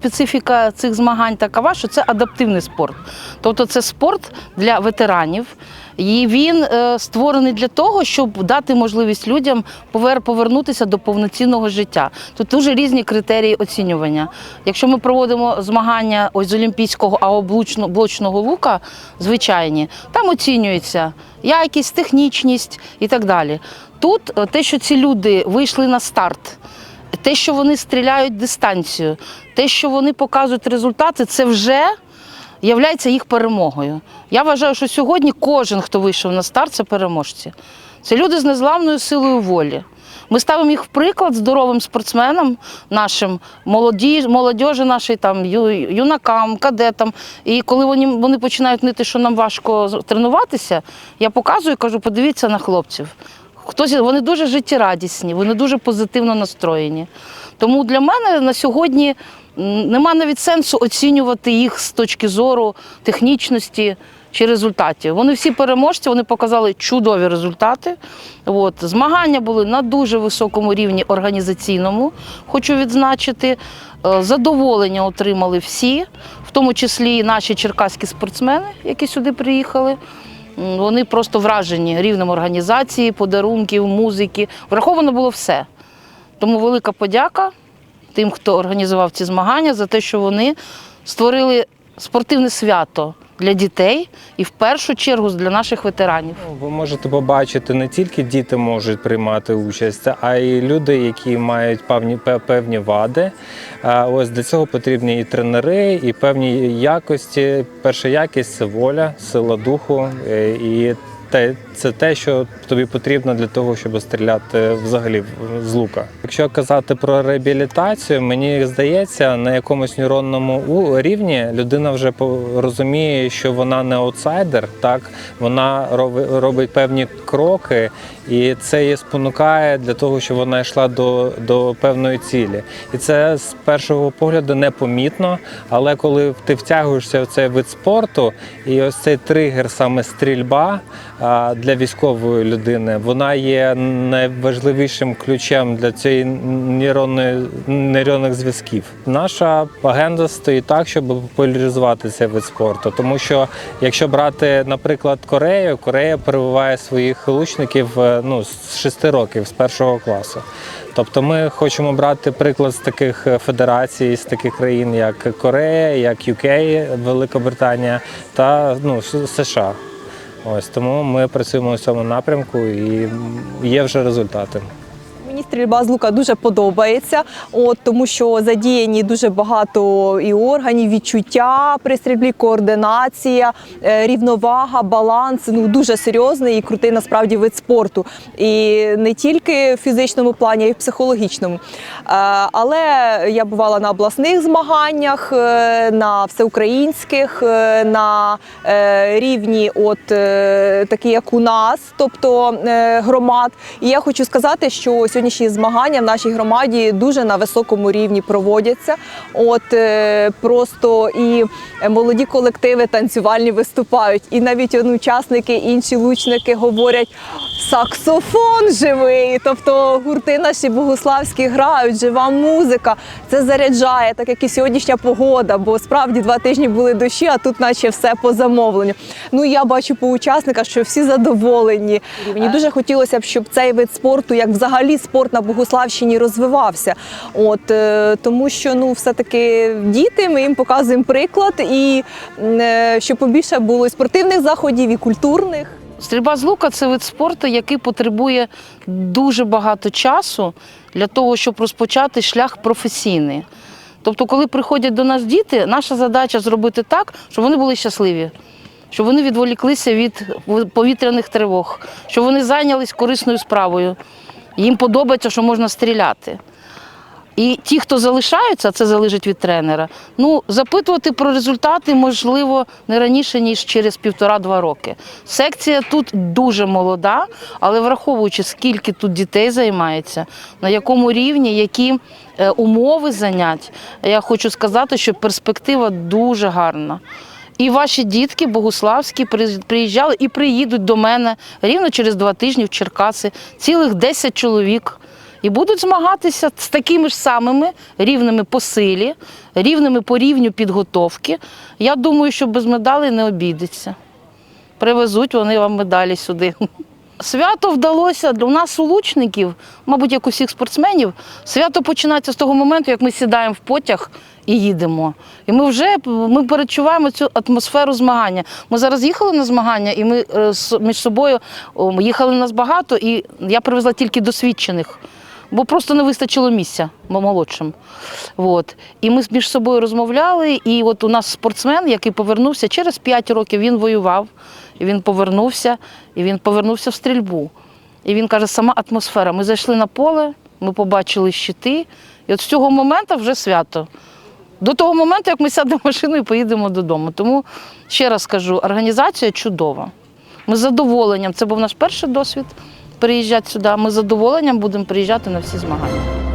Специфіка цих змагань такова, що це адаптивний спорт. Тобто це спорт для ветеранів. І він е, створений для того, щоб дати можливість людям повер- повернутися до повноцінного життя. Тут дуже різні критерії оцінювання. Якщо ми проводимо змагання ось з олімпійського або блочно- блочного лука, звичайні, там оцінюється якість, технічність і так далі. Тут е, те, що ці люди вийшли на старт. Те, що вони стріляють дистанцію, те, що вони показують результати, це вже являється їх перемогою. Я вважаю, що сьогодні кожен, хто вийшов на старт, це переможці. Це люди з незламною силою волі. Ми ставимо їх в приклад здоровим спортсменам, нашим молоді, молодіжі нашій, там, юнакам, кадетам. І коли вони, вони починають нити, що нам важко тренуватися, я показую і кажу, подивіться на хлопців. Хтось вони дуже життєрадісні, вони дуже позитивно настроєні. Тому для мене на сьогодні нема навіть сенсу оцінювати їх з точки зору технічності чи результатів. Вони всі переможці, вони показали чудові результати. От. Змагання були на дуже високому рівні організаційному, хочу відзначити. Е, Задоволення отримали всі, в тому числі і наші черкаські спортсмени, які сюди приїхали. Вони просто вражені рівнем організації, подарунків, музики. Враховано було все. Тому велика подяка тим, хто організував ці змагання, за те, що вони створили спортивне свято для дітей і в першу чергу для наших ветеранів. Ну, Ви можете побачити, не тільки діти можуть приймати участь, а й люди, які мають певні пе- певні вади. Ось для цього потрібні і тренери, і певні якості. Перша якість це воля, сила духу е, і те, це те, що тобі потрібно для того, щоб стріляти взагалі з лука. Якщо казати про реабілітацію, мені здається, на якомусь нейронному рівні людина вже розуміє, що вона не аутсайдер, так вона роби- робить певні кроки, і це її спонукає для того, щоб вона йшла до, до певної цілі. І це з першого погляду непомітно, але коли ти втягуєшся в цей вид спорту, і ось цей тригер, саме стрільба для військової людини, вона є найважливішим ключем для цієї нейронної нейронних зв'язків. Наша агенда стоїть так, щоб популяризувати цей вид спорту. Тому що якщо брати, наприклад, Корею, Корея прививає своїх лучників е, ну, з 6 років, з першого класу. Тобто ми хочемо брати приклад з таких е, федерацій, з таких країн, як Корея, як UK, Велика Британія та ну, США. Ось тому ми працюємо у цьому напрямку і є вже результати. Мені стрільба з лука дуже подобається, от тому що задіяні дуже багато і органів, відчуття при стрільбі, координація, е, рівновага, баланс. Ну дуже серйозний і крутий насправді вид спорту. І не тільки в фізичному плані, а й в психологічному. Е, Але я бувала на обласних змаганнях, е, на всеукраїнських, на рівні, от такі як у нас, тобто громад. І я хочу сказати, що сьогоднішні змагання в нашій громаді дуже на високому рівні проводяться. От е, просто і молоді колективи танцювальні виступають, і навіть учасники, інші лучники говорять. Саксофон живий, тобто гурти наші богославські грають, жива музика. Це заряджає, так як і сьогоднішня погода, бо справді два тижні були дощі, а тут наче все по замовленню. Ну я бачу по учасниках, що всі задоволені. Мені дуже хотілося б, щоб цей вид спорту, як взагалі спорт на Богославщині, розвивався. От е, тому, що ну все-таки діти, ми їм показуємо приклад, і е, щоб побільше було і спортивних заходів, і культурних. Стрільба з лука це вид спорту, який потребує дуже багато часу для того, щоб розпочати шлях професійний. Тобто, коли приходять до нас діти, наша задача зробити так, щоб вони були щасливі, щоб вони відволіклися від повітряних тривог, щоб вони зайнялись корисною справою. Їм подобається, що можна стріляти. І ті, хто залишаються, це залежить від тренера. Ну, запитувати про результати можливо не раніше, ніж через півтора-два роки. Секція тут дуже молода, але враховуючи, скільки тут дітей займається, на якому рівні, які е, умови занять, я хочу сказати, що перспектива дуже гарна. І ваші дітки богуславські при- приїжджали і приїдуть до мене рівно через два тижні в Черкаси, цілих 10 чоловік і будуть змагатися з такими ж самими рівними по силі, рівними по рівню підготовки. Я думаю, що без медалей не обійдеться. Привезуть вони вам медалі сюди. Свято вдалося у нас у лучників, мабуть, як усіх спортсменів. Свято починається з того моменту, як ми сідаємо в потяг і їдемо. І ми вже ми перечуваємо цю атмосферу змагання. Ми зараз їхали на змагання, і ми е, між собою їхали нас багато, і я привезла тільки досвідчених. Бо просто не вистачило місця молодшим. От. І ми між собою розмовляли. І от у нас спортсмен, який повернувся через 5 років, він воював, і він повернувся, і він повернувся в стрільбу. І він каже, сама атмосфера. Ми зайшли на поле, ми побачили щити, і от з цього моменту вже свято. До того моменту, як ми сядемо в машину і поїдемо додому. Тому ще раз кажу, організація чудова. Ми з задоволенням, це був наш перший досвід приїжджати сюди. Ми задоволенням будемо приїжджати на всі змагання.